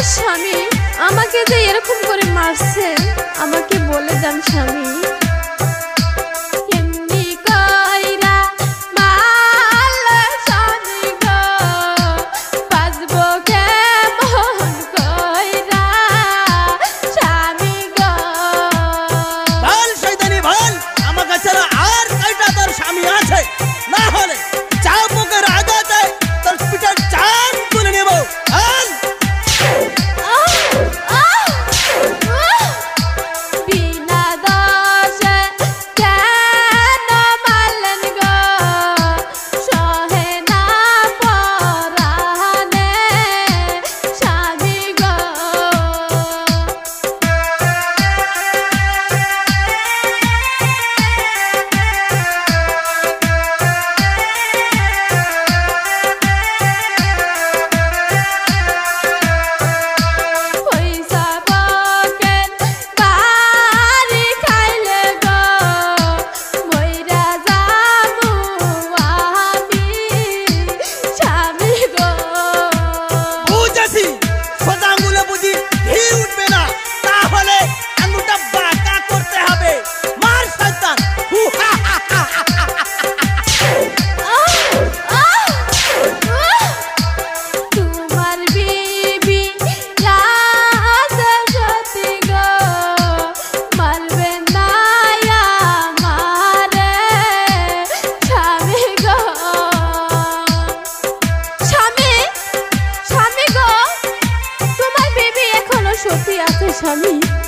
আমার স্বামী আমাকে যে এরকম করে মারছে আমাকে বলে যান স্বামী। স্বামী